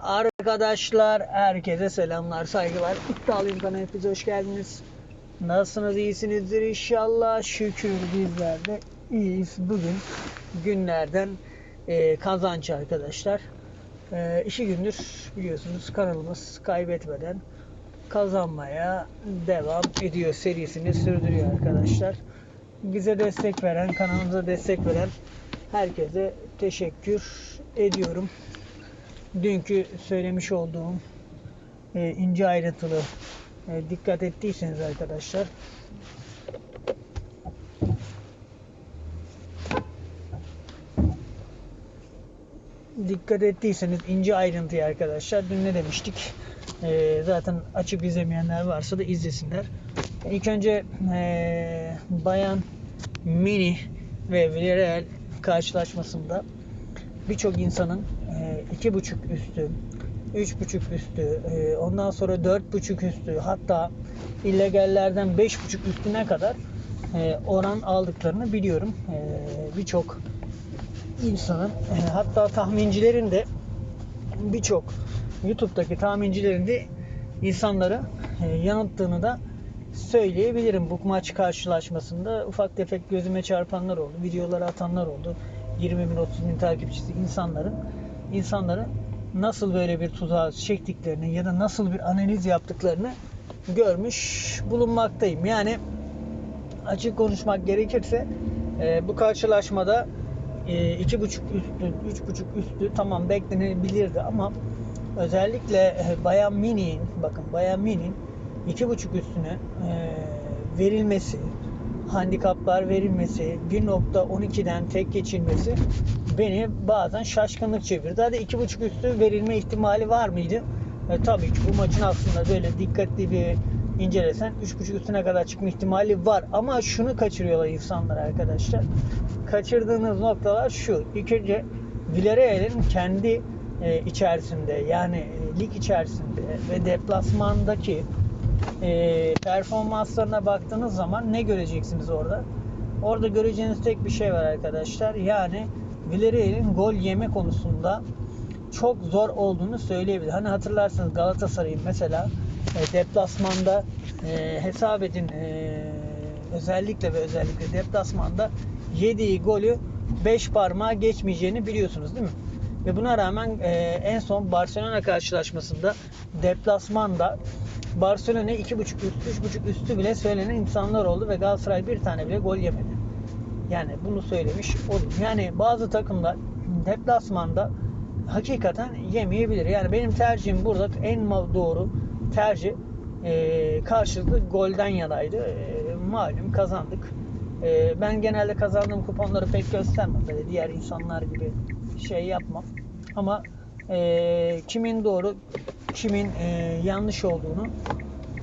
Arkadaşlar herkese selamlar, saygılar. İddialıyım kanal hepinize hoş geldiniz. Nasılsınız, iyisinizdir inşallah. Şükür bizler de iyiyiz. Bugün günlerden e, kazanç arkadaşlar. E, iki gündür biliyorsunuz kanalımız kaybetmeden kazanmaya devam ediyor serisini sürdürüyor arkadaşlar. Bize destek veren, kanalımıza destek veren herkese teşekkür ediyorum. Dünkü söylemiş olduğum e, ince ayrıntılı e, dikkat ettiyseniz arkadaşlar. Dikkat ettiyseniz ince ayrıntıya arkadaşlar dün ne demiştik? E, zaten açıp izlemeyenler varsa da izlesinler. İlk önce e, Bayan Mini ve Villarreal karşılaşmasında birçok insanın iki buçuk üstü, üç buçuk üstü, e, ondan sonra dört buçuk üstü, hatta illegallerden beş buçuk üstüne kadar e, oran aldıklarını biliyorum. E, birçok insanın, e, hatta tahmincilerin de birçok YouTube'daki tahmincilerin de insanları e, yanılttığını da söyleyebilirim. Bu maç karşılaşmasında ufak tefek gözüme çarpanlar oldu. Videoları atanlar oldu. 20 bin 30 bin takipçisi insanların insanların nasıl böyle bir tuzağa çektiklerini ya da nasıl bir analiz yaptıklarını görmüş bulunmaktayım. Yani açık konuşmak gerekirse e, bu karşılaşmada e, iki buçuk üstü, üç buçuk üstü tamam beklenebilirdi ama özellikle e, Bayan Mini'nin bakın Bayan Mini'nin iki buçuk üstüne e, verilmesi handikaplar verilmesi, 1.12'den tek geçilmesi beni bazen şaşkınlık çevirdi. Hadi 2.5 üstü verilme ihtimali var mıydı? E, tabii ki bu maçın aslında böyle dikkatli bir incelesen 3.5 üstüne kadar çıkma ihtimali var. Ama şunu kaçırıyorlar insanlar arkadaşlar. Kaçırdığınız noktalar şu. İlk önce Villarreal'in kendi e, içerisinde yani e, lig içerisinde ve deplasmandaki e, performanslarına baktığınız zaman ne göreceksiniz orada? Orada göreceğiniz tek bir şey var arkadaşlar. Yani Villarreal'in gol yeme konusunda çok zor olduğunu söyleyebilir. Hani hatırlarsınız Galatasaray'ın mesela e, deplasmanda e, hesap edin e, özellikle ve özellikle deplasmanda yediği golü 5 parmağa geçmeyeceğini biliyorsunuz değil mi? Ve buna rağmen e, en son Barcelona karşılaşmasında deplasmanda Barcelona 2.5 üstü, 3.5 üstü bile söylenen insanlar oldu ve Galatasaray bir tane bile gol yemedi. Yani bunu söylemiş olayım. Yani bazı takımlar deplasmanda hakikaten yemeyebilir. Yani benim tercihim burada en doğru tercih e, karşılıklı golden yanaydı. E, malum kazandık. E, ben genelde kazandığım kuponları pek göstermem. Böyle diğer insanlar gibi şey yapmam. Ama e, kimin doğru kimin e, yanlış olduğunu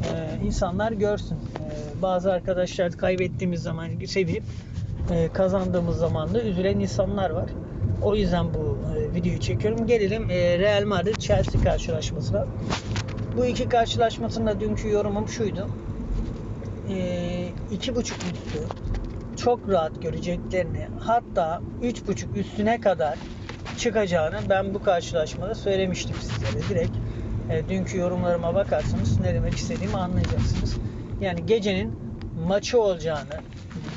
e, insanlar görsün. E, bazı arkadaşlar kaybettiğimiz zaman sevinip e, kazandığımız zaman da üzülen insanlar var. O yüzden bu e, videoyu çekiyorum. Gelelim e, Real Madrid Chelsea karşılaşmasına. Bu iki karşılaşmasında dünkü yorumum şuydu. E, iki buçuk üstü çok rahat göreceklerini hatta üç buçuk üstüne kadar çıkacağını ben bu karşılaşmada söylemiştim sizlere direkt. E, dünkü yorumlarıma bakarsanız ne demek istediğimi anlayacaksınız. Yani gecenin maçı olacağını,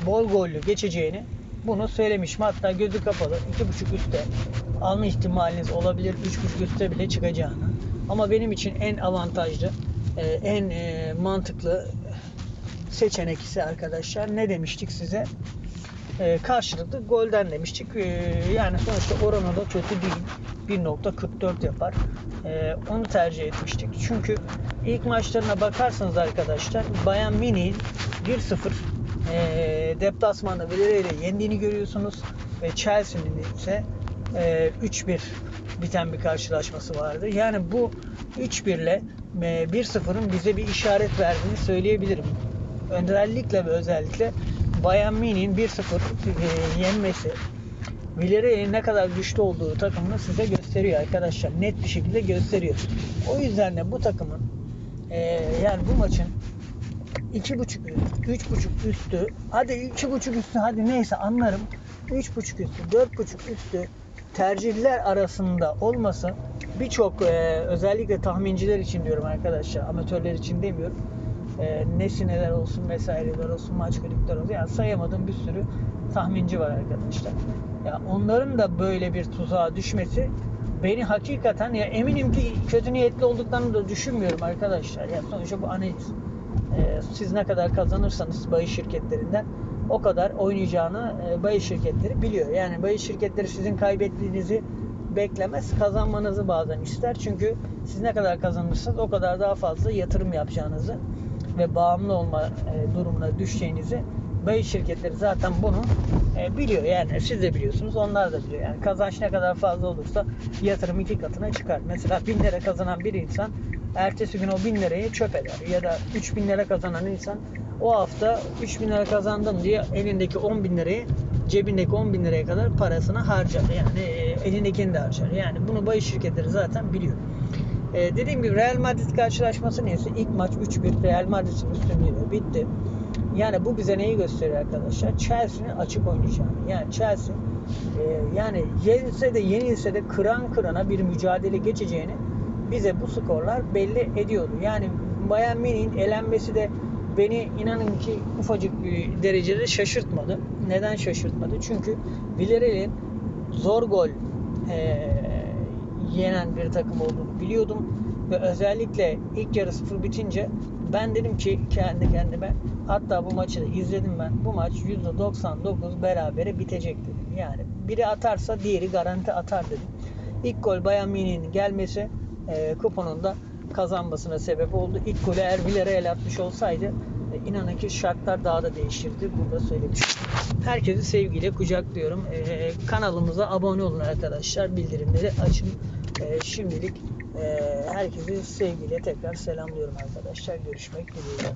bol gollü geçeceğini bunu söylemişim. Hatta gözü kapalı 2.5 üstte alma ihtimaliniz olabilir. 3.5 üstte bile çıkacağını. Ama benim için en avantajlı, e, en e, mantıklı seçenek ise arkadaşlar ne demiştik size? E, karşılıklı golden demiştik. E, yani sonuçta oranı da kötü değil. 1.44 yapar. E, onu tercih etmiştik. Çünkü ilk maçlarına bakarsanız arkadaşlar Bayern Mini 1-0 e, deplasmanda Villarreal'i yendiğini görüyorsunuz. Ve Chelsea'nin ise e, 3-1 biten bir karşılaşması vardı. Yani bu 3-1 ile e, 1-0'ın bize bir işaret verdiğini söyleyebilirim. Özellikle ve özellikle Bayern Münih'in 1-0 e, yenmesi Villarreal'in ne kadar güçlü olduğu takımını size gösteriyor arkadaşlar. Net bir şekilde gösteriyor. O yüzden de bu takımın e, yani bu maçın 2.5 üstü, 3.5 üstü, hadi 2.5 üstü hadi neyse anlarım. 3.5 üstü, 4.5 üstü tercihler arasında olması birçok e, özellikle tahminciler için diyorum arkadaşlar. Amatörler için demiyorum. E, nesineler olsun vesaireler olsun maç kulüpler olsun. Yani sayamadığım bir sürü tahminci var arkadaşlar. Ya onların da böyle bir tuzağa düşmesi beni hakikaten ya eminim ki kötü niyetli olduklarını da düşünmüyorum arkadaşlar. Ya sonuçta bu analiz. E, siz ne kadar kazanırsanız bahis şirketlerinden o kadar oynayacağını e, bahis şirketleri biliyor. Yani bahis şirketleri sizin kaybettiğinizi beklemez. Kazanmanızı bazen ister. Çünkü siz ne kadar kazanırsanız o kadar daha fazla yatırım yapacağınızı ve bağımlı olma e, durumuna düşeceğinizi bahis şirketleri zaten bunu e, biliyor. Yani siz de biliyorsunuz. Onlar da biliyor. Yani kazanç ne kadar fazla olursa yatırım iki katına çıkar. Mesela 1000 lira kazanan bir insan ertesi gün o 1000 lirayı çöp eder. Ya da 3000 lira kazanan insan o hafta 3000 lira kazandım diye elindeki 10 bin lirayı cebindeki 10 bin liraya kadar parasını harcar. Yani e, elindekini de harcar. Yani bunu bahis şirketleri zaten biliyor. E, dediğim gibi Real Madrid karşılaşması neyse ilk maç 3-1 Real Madrid'in üstünlüğüyle bitti. Yani bu bize neyi gösteriyor arkadaşlar? Chelsea'nin açık oynayacağını. Yani Chelsea e, yani yenilse de yenilse de kıran kırana bir mücadele geçeceğini bize bu skorlar belli ediyordu. Yani Bayern Münih'in elenmesi de beni inanın ki ufacık bir derecede şaşırtmadı. Neden şaşırtmadı? Çünkü Villarreal'in zor gol e, yenen bir takım olduğunu biliyordum. Ve özellikle ilk yarı sıfır bitince ben dedim ki kendi kendime hatta bu maçı da izledim ben. Bu maç %99 berabere bitecek dedim. Yani biri atarsa diğeri garanti atar dedim. İlk gol Bayern Münih'in gelmesi e, kuponun da kazanmasına sebep oldu. İlk golü eğer Villarreal atmış olsaydı e, inanın ki şartlar daha da değişirdi. Burada söylemiştim. Herkesi sevgiyle kucaklıyorum. E, kanalımıza abone olun arkadaşlar. Bildirimleri açın. E, şimdilik e, herkesi sevgiyle tekrar selamlıyorum arkadaşlar. Görüşmek dileğiyle.